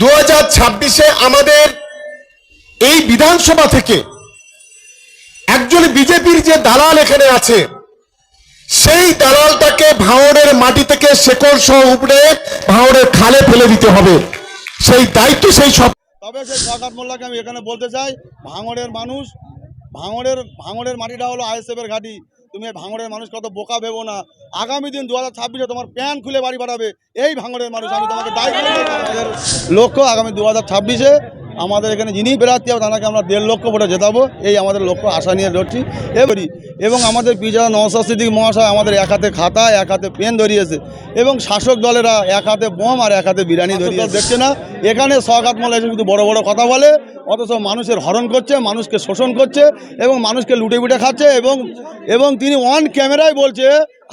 দু ছাব্বিশে আমাদের এই বিধানসভা থেকে একজন বিজেপির যে দালাল এখানে আছে, সেই দালালটাকে ভাঙড়ের মাটি থেকে শেকড় সহ উপড়ে ভাঙড়ের খালে ফেলে দিতে হবে। সেই দায়িত্ব সেই সব তবে সেই সরকার মোল্লাকে আমি এখানে বলতে চাই, ভাঙড়ের মানুষ, ভাঙড়ের ভাঙড়ের মাটিটা হলো আইএসএফের ঘাঁটি। তুমি ভাঙড়ের মানুষ কত বোকা ভেবো না। আগামী দিন দু হাজার ছাব্বিশে তোমার প্যান খুলে বাড়ি বাড়াবে এই ভাঙড়ের মানুষ, আমি তোমাকে দায়িত্ব লক্ষ্য আগামী দু হাজার ছাব্বিশে আমাদের এখানে যিনি বেড়াতে হবে তাকে আমরা দেড় লক্ষ ভোটে জেতাবো। এই আমাদের লক্ষ্য আশা নিয়ে লড়ছি। এবারই এবং আমাদের পিজা নওসাদ সিদ্দিক মহাশয় আমাদের এক হাতে খাতা এক হাতে পেন ধরিয়েছে। এবং শাসক দলেরা এক হাতে বোম আর এক হাতে বিরিয়ানি ধরিয়ে দেখছে না? এখানে সরকার মোল্লা এসে শুধু বড় বড় কথা বলে অথচ মানুষের হরণ করছে মানুষকে শোষণ করছে এবং মানুষকে লুটে বুটে খাচ্ছে এবং এবং তিনি অন ক্যামেরায় বলছে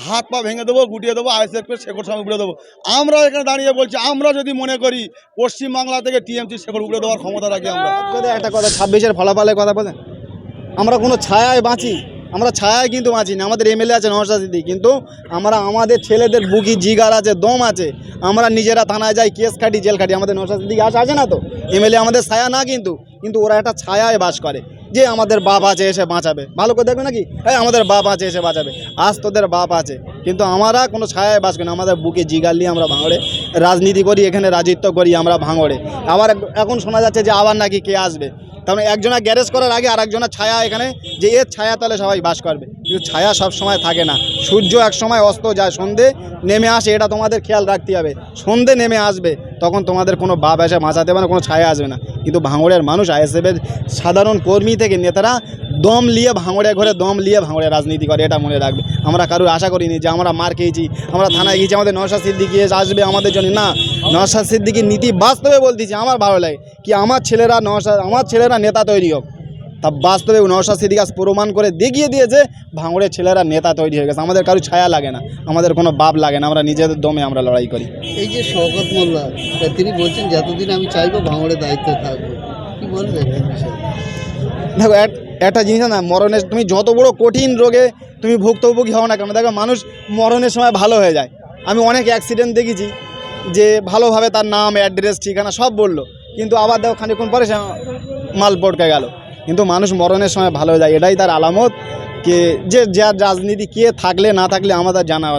হাত পা ভেঙে দেবো, গুটিয়ে দেবো আইএসএফকে শেখর স্বামী উপড়ে দেবো। আমরা এখানে দাঁড়িয়ে বলছি, আমরা যদি মনে করি পশ্চিমবাংলা থেকে টিএমসি শেখর উপড়ে দেওয়ার ক্ষমতা রাখি আমরা। একটা কথা, ছাব্বিশের ফলাফলের কথা বলেন। আমরা কোনো ছায়ায় বাঁচি, আমরা ছায়ায় কিন্তু বাঁচি না। আমাদের এমএলএ আছে নওশাদ সিদ্দিক, কিন্তু আমরা আমাদের ছেলেদের বুকি, জিগার আছে, দম আছে। আমরা নিজেরা থানায় যাই, কেস খাটি জেল খাটি আমাদের নওশাদ সিদ্দিক আস আছে না তো। এমএলএ আমাদের ছায়া না কিন্তু কিন্তু ওরা একটা ছায়ায় বাস করে। যে আমাদের বাপ আছে এসে বাঁচাবে। ভালো করে দেখবে নাকি? হ্যাঁ আমাদের বাপ আছে এসে বাঁচাবে। আজ তোদের বাপ আছে। কিন্তু আমরা কোনো ছায়ায় বাস না। আমাদের বুকে নিয়ে আমরা ভাঙড়ে। রাজনীতি করি, এখানে রাজত্ব করি, আমরা ভাঙড়ে। আবার এখন শোনা যাচ্ছে যে আবার নাকি কে আসবে। তার মানে একজনা গ্যারেজ করার আগে আর একজনের ছায়া এখানে, যে এর ছায়া তলে সবাই বাস করবে। কিন্তু ছায়া সব সময় থাকে না। সূর্য এক সময় অস্ত যায়। সন্ধে নেমে আসে, এটা তোমাদের খেয়াল রাখতে হবে। সন্ধে নেমে আসবে। তখন তোমাদের কোনো বাপ এসে বাঁচাতে পারে কোনো ছায়া আসবে না। কিন্তু ভাঙড়ের মানুষ আইএসএফের সাধারণ কর্মী থেকে নেতারা দম লিয়ে ভাঙড়ে ঘরে, দম লিয়ে ভাঙড়ে রাজনীতি করে, এটা মনে রাখবে। আমরা কারোর আশা করিনি যে আমরা মার খেয়েছি, আমরা থানায় গিয়েছি, আমাদের নশা সিদ্দিকি আসবে আমাদের জন্য। না নশা সিদ্দিকির নীতি বাস্তবে বলতেছি, আমার ভালো লাগে। কি আমার ছেলেরা নশা আমার ছেলেরা নেতা তৈরি হোক। তা বাস্তবে নশা সিদ্দিকাস প্রমাণ করে দেখিয়ে দিয়েছে ভাঙড়ের ছেলেরা নেতা তৈরি হয়ে গেছে। আমাদের কারও ছায়া লাগে না আমাদের কোনো বাপ লাগে না আমরা নিজেদের দমে আমরা লড়াই করি। এই যে শওকত মোল্লা তিনি বলছেন যতদিন আমি চাইব ভাঙড়ে দায়িত্ব থাকব। কি বলবেন দেখো এক- একটা জিনিস না মরণের তুমি যত বড় কঠিন রোগে তুমি ভুক্তভোগী হও না কেন দেখো মানুষ মরণের সময় ভালো হয়ে যায়। আমি অনেক অ্যাক্সিডেন্ট দেখেছি যে ভালোভাবে তার নাম অ্যাড্রেস ঠিকানা সব বলল কিন্তু আবার দেখো খানিকক্ষণ পরে সে মাল পটকে গেল। কিন্তু মানুষ মরণের সময় ভালো যায়। এটাই তার আলামত কে যে যার রাজনীতি কে থাকলে না থাকলে আমাদের জানা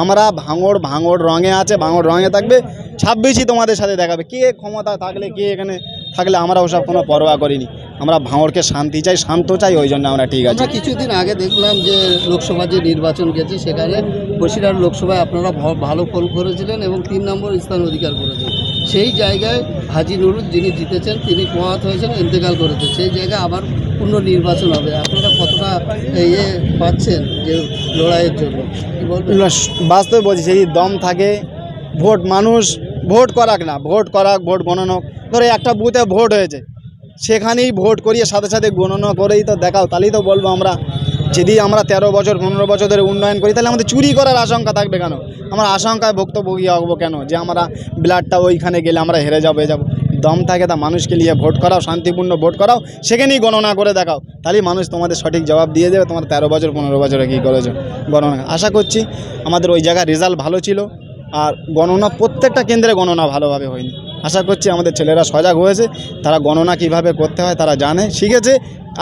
আমরা ভাঙড় ভাঙড় রঙে আছে, ভাঙড় রঙে থাকবে। ছাব্বিশই তোমাদের সাথে দেখাবে। কে ক্ষমতা থাকলে, কে এখানে থাকলে আমরা ওসব কোনো পরোয়া করিনি। আমরা ভাঙড়কে শান্তি চাই, শান্ত চাই, ওই জন্য আমরা ঠিক আছে। কিছুদিন আগে দেখলাম যে লোকসভা যে নির্বাচন গেছে, সেখানে বসিরহাট লোকসভায় আপনারা ভালো ফল করেছিলেন এবং তিন নম্বর স্থান অধিকার করেছেন সেই জায়গায় হাজি নুরুল যিনি জিতেছেন, তিনি প্রয়াত হয়েছেন, ইন্তেকাল করেছেন সেই জায়গায় আবার পূর্ণ নির্বাচন হবে। আপনারা কতটা ইয়ে পাচ্ছেন যে লড়াইয়ের জন্য? বাস্তবে বলছি, সেই দম থাকে, ভোট মানুষ, ভোট করাক না, ভোট করাক, ভোট গণনা। ধরো, একটা বুথে ভোট হয়েছে, সেখানেই ভোট করিয়ে সাথে সাথে গণনা করেই তো দেখাও, তাহলেই তো বলব আমরা যদি আমরা তেরো বছর, পনেরো বছর ধরে উন্নয়ন করি, তাহলে আমাদের চুরি করার আশঙ্কা থাকবে কেন? আমরা আশঙ্কায় ভুক্তভোগী হব কেন? যে আমরা ব্লাডটা ওইখানে গেলে আমরা হেরে যাব যাব। দম থাকে তা মানুষকে নিয়ে ভোট করাও, শান্তিপূর্ণ ভোট করাও, সেখানেই গণনা করে দেখাও। তাহলেই মানুষ তোমাদের সঠিক জবাব দিয়ে দেবে, তোমার তেরো বছর, পনেরো বছরে কী করেছ? গণনা। আশা করছি আমাদের ওই জায়গার রেজাল্ট ভালো ছিল, আর গণনা প্রত্যেকটা কেন্দ্রে গণনা ভালোভাবে হয়নি। আশা করছি আমাদের ছেলেরা সজাগ হয়েছে, তারা গণনা কীভাবে করতে হয় তারা জানে, শিখেছে,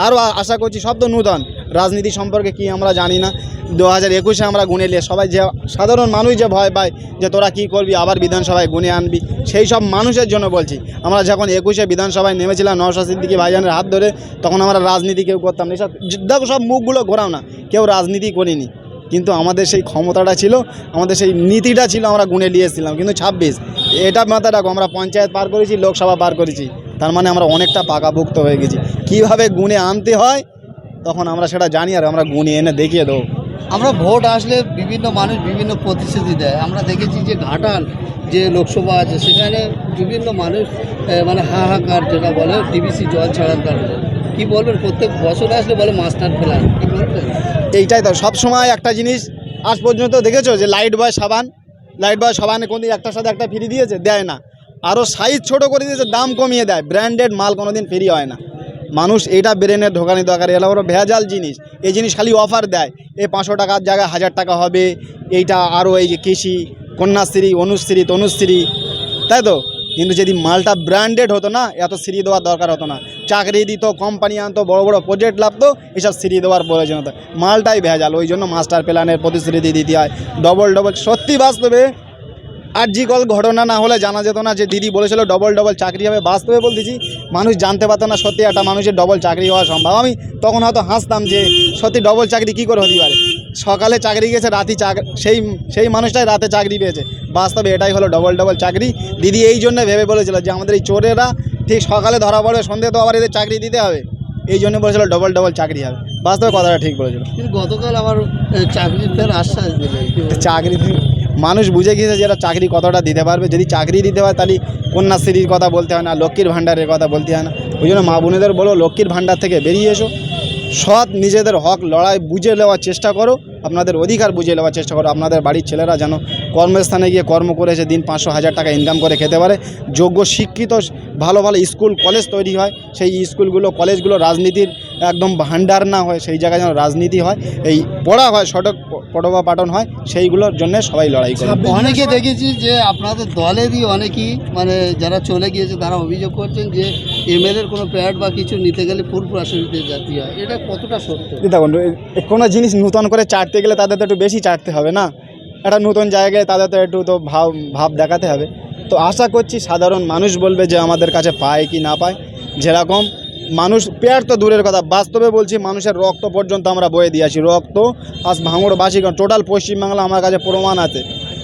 আরও আশা করছি সব তো নূতন। রাজনীতি সম্পর্কে কি আমরা জানি না। দু হাজার একুশে আমরা গুনে নিয়ে সবাই যে সাধারণ মানুষ যে ভয় পায় যে তোরা কি করবি, আবার বিধানসভায় গুনে আনবি, সেই সব মানুষের জন্য বলছি। আমরা যখন একুশে বিধানসভায় নেমেছিলাম নওশা সিদ্দিকি ভাইজানের হাত ধরে, তখন আমরা রাজনীতি কেউ করতাম না। এসব দেখো, সব মুখগুলো ঘোরাও না। কেউ রাজনীতি করিনি। কিন্তু আমাদের সেই ক্ষমতাটা ছিল, আমাদের সেই নীতিটা ছিল, আমরা গুনে নিয়েছিলাম কিন্তু ছাব্বিশ, এটা মাথায় রাখো, আমরা পঞ্চায়েত পার করেছি, লোকসভা পার করেছি। তার মানে আমরা অনেকটা পাকাভুক্ত হয়ে গেছি। কীভাবে গুনে আনতে হয় তখন আমরা সেটা জানি আর আমরা গুনে এনে দেখিয়ে দেবো। আমরা ভোট আসলে বিভিন্ন মানুষ বিভিন্ন প্রতিশ্রুতি দেয়। আমরা দেখেছি যে ঘাটাল যে লোকসভা আছে সেখানে বিভিন্ন মানুষ মানে হাহাকার যেটা বলে ডিবিসি জল ছাড়ার কারণে। কি বলবেন? প্রত্যেক বছর আসলে বলে মাস্টার কি বলবেন? এইটাই তো। সব সময় একটা জিনিস আজ পর্যন্ত দেখেছ যে লাইট বয় সাবান? লাইট বয় সাবানে কোনো দিন একটার সাথে একটা ফ্রি দিয়েছে? দেয় না। আরও সাইজ ছোট করে দিয়েছে দাম কমিয়ে দেয়। ব্র্যান্ডেড মাল কোনো দিন ফ্রি হয় না। মানুষ এইটা ব্রেনের ঢোকানি দরকার এলা ওরা ভেজাল জিনিস। এই জিনিস খালি অফার দেয়। এই পাঁচশো টাকার জায়গায় হাজার টাকা হবে। এইটা আরও এই যে কৃষি, কন্যাশ্রী, অনুশ্রী, তনুশ্রী। তাই তো? কিন্তু যদি মালটা ব্র্যান্ডেড হতো না, এত সিঁড়ি দেওয়ার দরকার হতো না। চাকরি দিত কোম্পানি আনতো, বড় বড় প্রজেক্ট লাগতো, এসব সিঁড়ি দেওয়ার প্রয়োজন হতো। মালটাই ভেজাল। ওই জন্য মাস্টার প্ল্যানের প্রতিশ্রুতি দিতে হয়। ডবল ডবল সত্যি বাস্তবে আর জি কল ঘটনা না হলে জানা যেত না যে দিদি বলেছিল ডবল ডবল চাকরি হবে বাস্তবে বলতেছি মানুষ জানতে পারতো না সত্যি একটা মানুষের ডবল চাকরি হওয়া সম্ভব। আমি তখন হয়তো হাসতাম যে সত্যি ডবল চাকরি কী করে হতে পারে? সকালে চাকরি গেছে রাতি চাকরি সেই সেই মানুষটাই রাতে চাকরি পেয়েছে। বাস্তবে এটাই হলো ডবল ডবল চাকরি। দিদি এই জন্য ভেবে বলেছিল যে আমাদের এই চোরেরা ঠিক সকালে ধরা পড়বে সন্ধ্যে তো আবার এদের চাকরি দিতে হবে। এই জন্য বলেছিল ডবল ডবল চাকরি হবে। বাস্তবে কথাটা ঠিক বলেছিল। গতকাল আবার চাকরি ফের আশ্বাস বলবেন? চাকরি মানুষ বুঝে গিয়েছে যে চাকরি কতটা দিতে পারবে। যদি চাকরি দিতে পারে, তাহলে কন্যাশ্রীর কথা বলতে হয় না, লক্ষ্মীর ভাণ্ডারের কথা বলতে হয় না। ওই জন্য মা বোনেদের বলো, লক্ষ্মীর ভাণ্ডার থেকে বেরিয়ে এসো। সৎ নিজেদের হক লড়াই, বুঝে নেওয়ার চেষ্টা করো। আপনাদের অধিকার বুঝে নেওয়ার চেষ্টা করো। আপনাদের বাড়ির ছেলেরা যেন কর্মস্থানে গিয়ে কর্ম করেছে দিন পাঁচশো হাজার টাকা ইনকাম করে খেতে পারে। যোগ্য শিক্ষিত ভালো ভালো স্কুল কলেজ তৈরি হয়। সেই স্কুলগুলো কলেজগুলো রাজনীতির একদম ভাণ্ডার না হয় সেই জায়গায় যেন রাজনীতি হয়। এই পড়া হয় সড়ক পটবা পাঠন হয় সেইগুলোর জন্য সবাই লড়াই করে। অনেকে দেখেছি যে আপনাদের দলেরই অনেকেই মানে যারা চলে গিয়েছে তারা অভিযোগ করছেন যে এমএলএর কোনো প্যাড বা কিছু নিতে গেলে ফুল প্রাসরিতে জাতি হয়। এটা কতটা সত্য? দেখুন কোনো জিনিস নূতন করে চাটতে গেলে তাদের তো একটু বেশি চাটতে হবে না? একটা নতুন জায়গায় তাদের তো একটু তো ভাব ভাব দেখাতে হবে। তো আশা করছি সাধারণ মানুষ বলবে যে আমাদের কাছে পায় কি না পায়। যেরকম মানুষ, পেয়ার তো দূরের কথা, বাস্তবে বলছি মানুষের রক্ত পর্যন্ত আমরা বয়ে দিয়ে দিয়েছি রক্ত আজ ভাঙড়বাসী টোটাল পশ্চিমবাংলা আমার কাছে প্রমাণ আছে।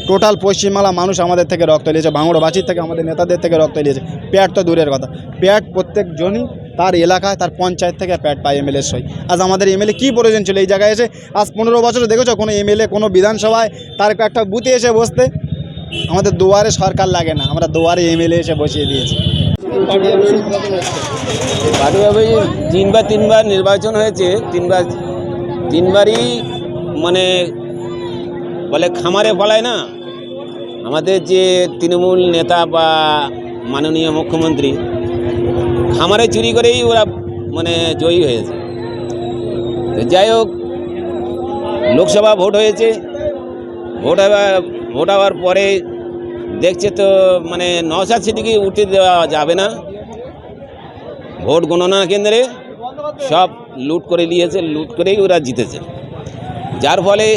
টোটাল পশ্চিমবাংলা মানুষ আমাদের থেকে রক্ত নিয়েছে, ভাঙড়বাসীর থেকে, আমাদের নেতাদের থেকে রক্ত নিয়েছে। প্যাট তো দূরের কথা। প্যাট প্রত্যেকজনই তার এলাকায় তার পঞ্চায়েত থেকে প্যাড পায় এমএলএ সই। আজ আমাদের এমএলএ কী প্রয়োজন ছিল এই জায়গায় এসে? আজ পনেরো বছর দেখেছ কোনো এমএলএ, কোনো বিধানসভায় তার একটা বুথে এসে বসতে? আমাদের দুয়ারে সরকার লাগে না, আমরা দুয়ারে এমএলএ এসে বসিয়ে দিয়েছি। তিনবার তিনবার নির্বাচন হয়েছে, তিনবার, তিনবারই মানে বলে খামারে ফলায় না। আমাদের যে তৃণমূল নেতা বা মাননীয় মুখ্যমন্ত্রী খামারে চুরি করেই ওরা মানে জয়ী হয়েছে। যাই হোক, লোকসভা ভোট হয়েছে। ভোট ভোট হওয়ার পরে দেখছে তো মানে নওশাদ সিদ্দিকি উঠে দেওয়া যাবে না। ভোট গণনা কেন্দ্রে সব লুট করে নিয়েছে, লুট করেই ওরা জিতেছে। যার ফলে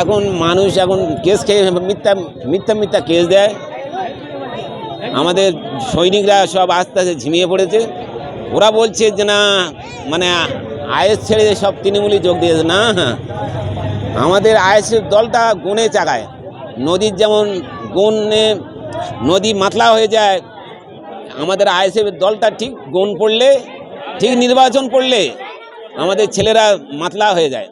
এখন মানুষ এখন কেস খেয়ে মিথ্যা মিথ্যা মিথ্যা কেস দেয়। আমাদের সৈনিকরা সব আস্তে আস্তে ঝিমিয়ে পড়েছে। ওরা বলছে যে না মানে আয়েস ছেড়ে সব তৃণমূলই যোগ দিয়েছে না হ্যাঁ আমাদের আয়েসের দলটা গুণে চাগায়। নদীর যেমন গুণে নদী মাতলা হয়ে যায়, আমাদের আইএসএফ দলটা ঠিক গুণ পড়লে, ঠিক নির্বাচন করলে আমাদের ছেলেরা মাতলা হয়ে যায়।